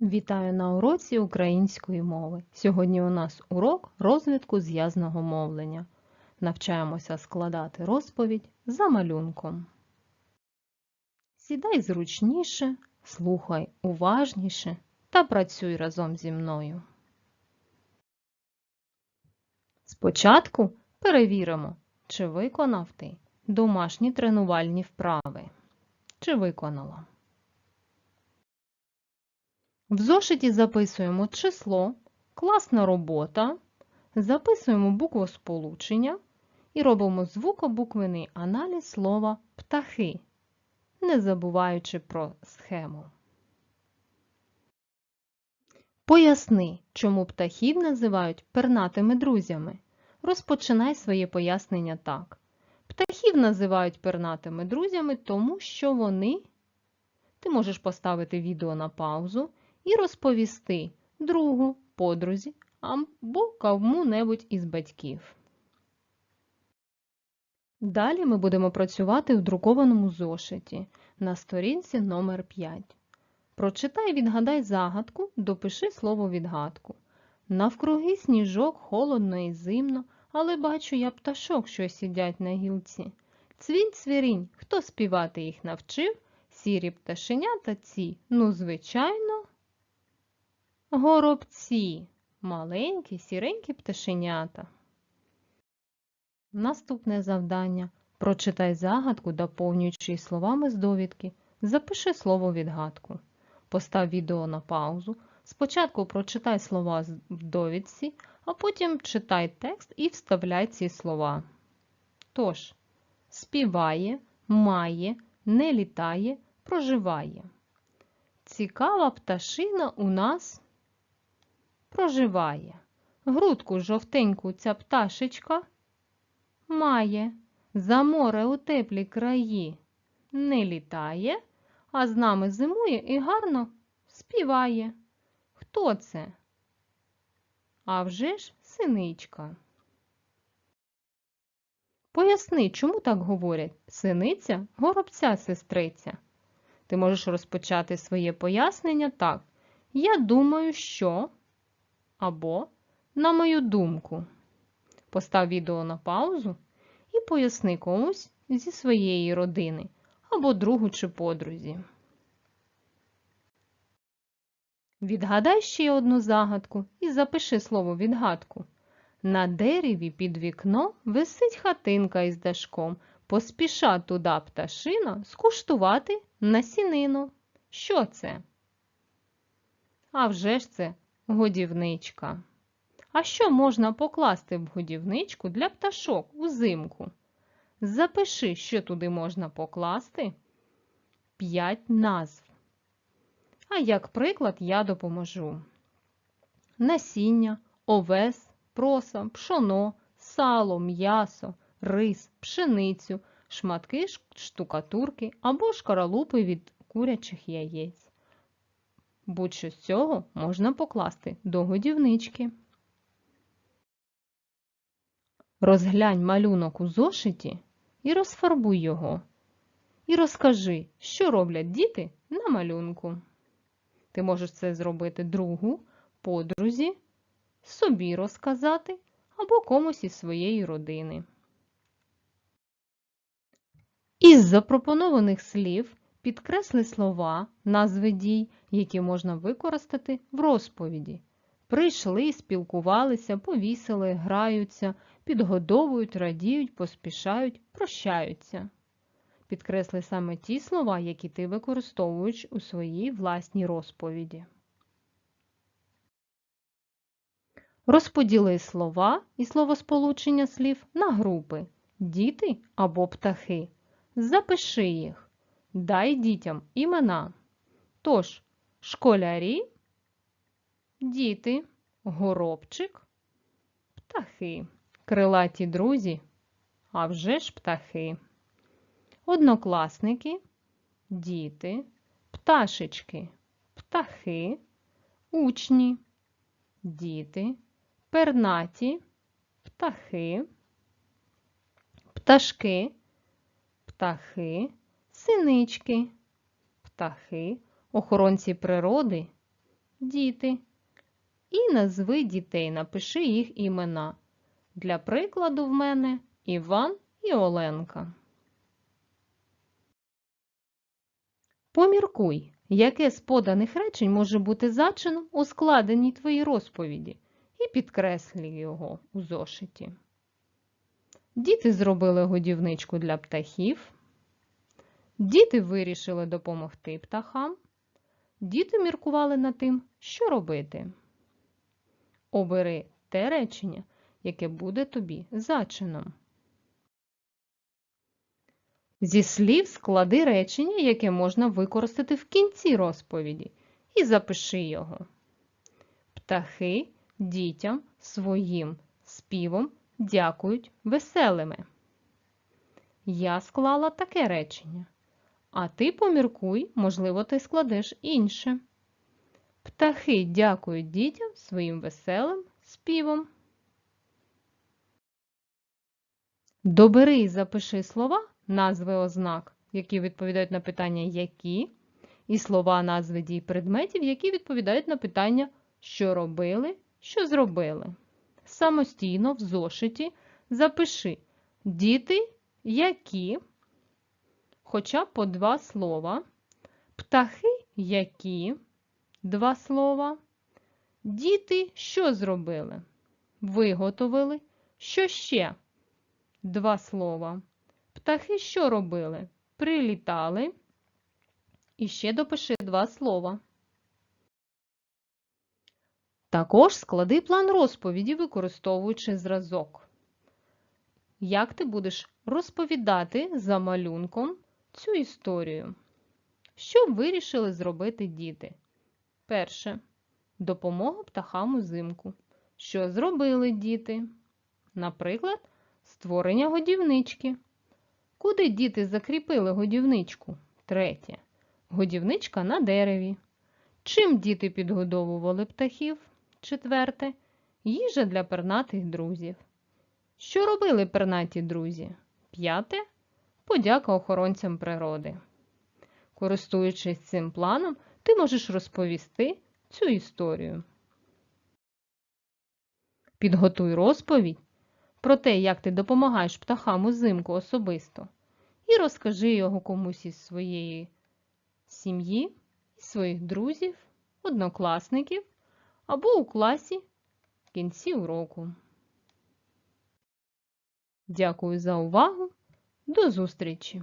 Вітаю на уроці української мови. Сьогодні у нас урок розвитку зв'язного мовлення. Навчаємося складати розповідь за малюнком. Сідай зручніше, слухай уважніше та працюй разом зі мною. Спочатку перевіримо, чи виконав ти домашні тренувальні вправи. Чи виконала? В зошиті записуємо число, класна робота, записуємо буквосполучення і робимо звукобуквений аналіз слова птахи, не забуваючи про схему. Поясни, чому птахів називають пернатими друзями. Розпочинай своє пояснення так. Птахів називають пернатими друзями, тому що вони. Ти можеш поставити відео на паузу і розповісти другу, подрузі або кому-небудь із батьків. Далі ми будемо працювати в друкованому зошиті на сторінці номер 5. Прочитай, відгадай загадку, допиши слово відгадку. Навкруги сніжок холодно і зимно, але бачу я пташок, що сидять на гілці. Цвінь цвірінь, хто співати їх навчив, сірі пташенята ці, ну, звичайно, Горобці маленькі сіренькі пташенята. Наступне завдання. Прочитай загадку, доповнюючи словами з довідки. Запиши слово відгадку. Постав відео на паузу. Спочатку прочитай слова в довідці, а потім читай текст і вставляй ці слова. Тож, співає, має, не літає, проживає. Цікава пташина у нас проживає. Грудку жовтеньку ця пташечка має. За море у теплі краї не літає, а з нами зимує і гарно співає. Хто це? А вже ж синичка. Поясни, чому так говорять синиця, горобця сестриця. Ти можеш розпочати своє пояснення так. Я думаю, що або на мою думку. Постав відео на паузу і поясни комусь зі своєї родини або другу чи подрузі. Відгадай ще одну загадку і запиши слово відгадку. На дереві під вікном висить хатинка із дашком. Поспіша туди пташина скуштувати насінину. Що це? А вже ж це годівничка. А що можна покласти в годівничку для пташок узимку? Запиши, що туди можна покласти. П'ять назв. А як приклад я допоможу. Насіння, овес, проса, пшоно, сало, м'ясо, рис, пшеницю, шматки штукатурки або шкаралупи від курячих яєць. Будь-що з цього можна покласти до годівнички. Розглянь малюнок у зошиті і розфарбуй його. І розкажи, що роблять діти на малюнку. Ти можеш це зробити другу, подрузі, собі розказати або комусь із своєї родини. Із запропонованих слів Підкресли слова, назви дій, які можна використати в розповіді. Прийшли, спілкувалися, повісили, граються, підгодовують, радіють, поспішають, прощаються. Підкресли саме ті слова, які ти використовуєш у своїй власній розповіді. Розподіли слова і словосполучення слів на групи діти або птахи. Запиши їх. Дай дітям імена. Тож, школярі, діти, горобчик, птахи, крилаті друзі, а вже ж птахи, однокласники, діти, пташечки, птахи, учні, діти, пернаті, птахи, пташки, птахи синички, птахи, охоронці природи, діти. І назви дітей, напиши їх імена. Для прикладу в мене Іван і Оленка. Поміркуй, яке з поданих речень може бути зачином у складеній твоїй розповіді, і підкреслі його у зошиті. Діти зробили годівничку для птахів. Діти вирішили допомогти птахам. Діти міркували над тим, що робити. Обери те речення, яке буде тобі зачином. Зі слів склади речення, яке можна використати в кінці розповіді, і запиши його. Птахи дітям своїм співом дякують веселими. Я склала таке речення. А ти поміркуй, можливо, ти складеш інше. Птахи дякують дітям своїм веселим співом. Добери і запиши слова, назви ознак, які відповідають на питання які, і слова назви дій предметів, які відповідають на питання що робили, що зробили. Самостійно в зошиті запиши діти які, хоча по два слова, птахи які, два слова, діти що зробили? Виготовили, що ще? Два слова. Птахи що робили? Прилітали. І ще допиши два слова. Також склади план розповіді, використовуючи зразок. Як ти будеш розповідати за малюнком цю історію? Що вирішили зробити діти? Перше. Допомога птахам узимку. Що зробили діти? Наприклад, створення годівнички. Куди діти закріпили годівничку? Третє. Годівничка на дереві. Чим діти підгодовували птахів? Четверте. Їжа для пернатих друзів. Що робили пернаті друзі? П'яте. Подяка охоронцям природи. Користуючись цим планом, ти можеш розповісти цю історію. Підготуй розповідь про те, як ти допомагаєш птахам узимку особисто, і розкажи його комусь із своєї сім'ї, своїх друзів, однокласників або у класі в кінці уроку. Дякую за увагу! До зустрічі!